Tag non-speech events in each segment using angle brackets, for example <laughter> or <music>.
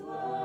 Славімо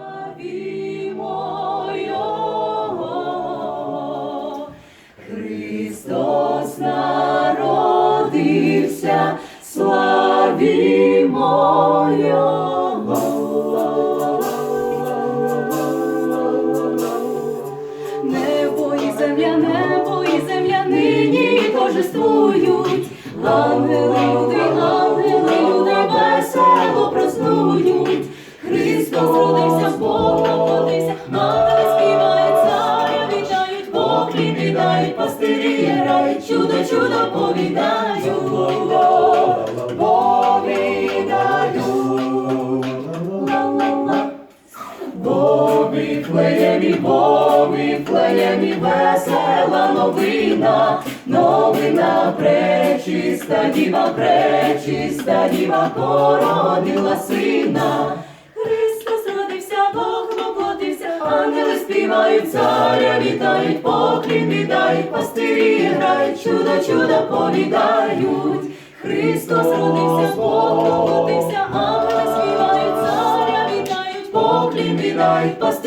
новина, пречиста діва, пречиста діва породила сина. Христос родився, Бог воплотився, ангели співають, царя вітають, поклін віддають, пастирі грають, чудо, чудо повідають. Христос родився,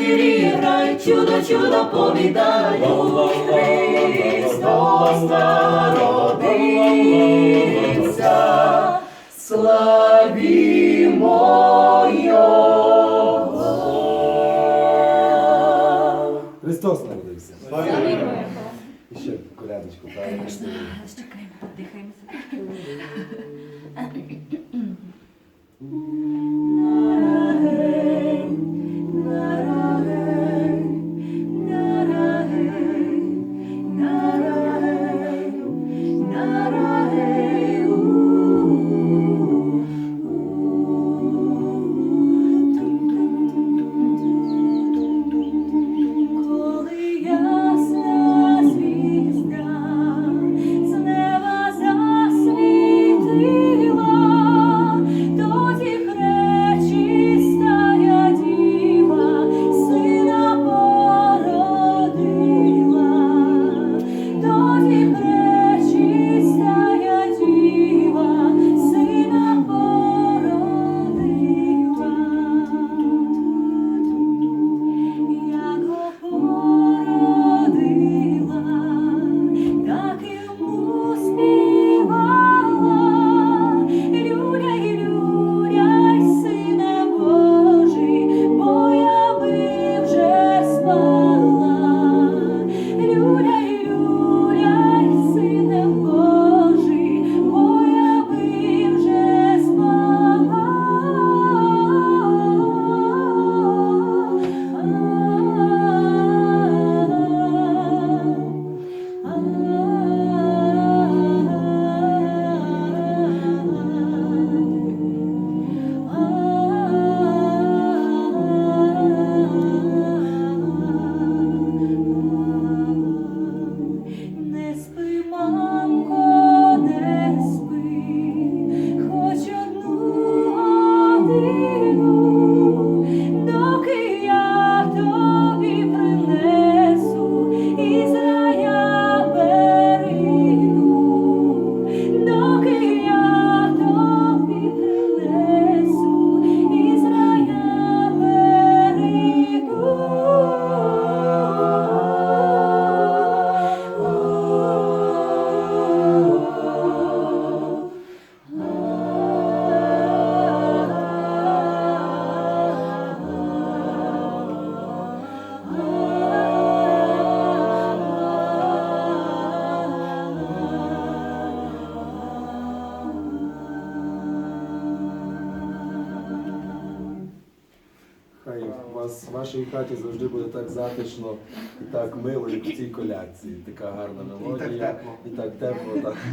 пастирі грають, чудо, чудо повідають. Христос народився, славімо Його. Христос народився. І ще колядочку правильно. Чекаємо, дихаємося. Вас в вашій хаті завжди буде так затишно і так мило, як в цій колядці. Така гарна мелодія. І так тепло. так. <laughs>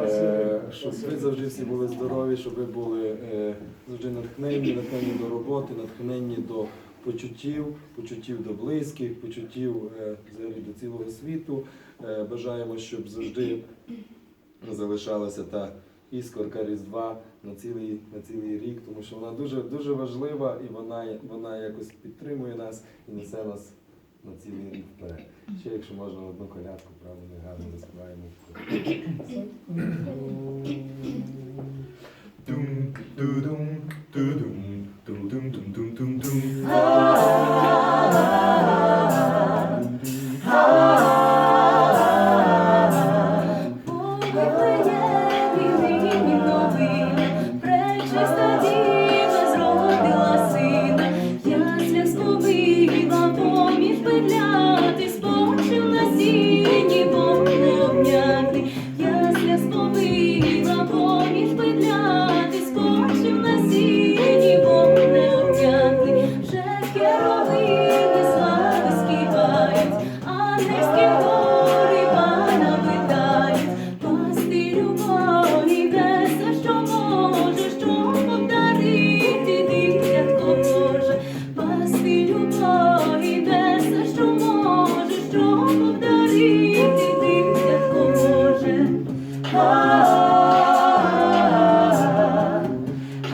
Е, Щоб ви завжди всі були здорові, щоб ви були е, завжди натхненні, натхненні до роботи, натхненні до почуттів, почуттів до близьких, почуттів е, взагалі до цілого світу. Бажаємо, щоб завжди залишалася та іскорка Різдва на цілий, на цілий рік, тому що вона дуже, дуже важлива і вона, вона якось підтримує нас і несе нас на цілий рік вперед. Ще якщо можна одну колядку, правда, не гарно заспіваємо. Дум,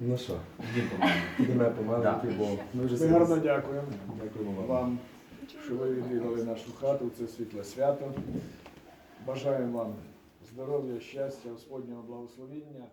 Ну що, Йдіть помаленьку. підемо помаленьки, бо ми вже Ми гарно дякуємо дякуємо вам. вам, що ви відвідали нашу хату це світле свято. Бажаємо вам здоров'я, щастя, Господнього благословіння.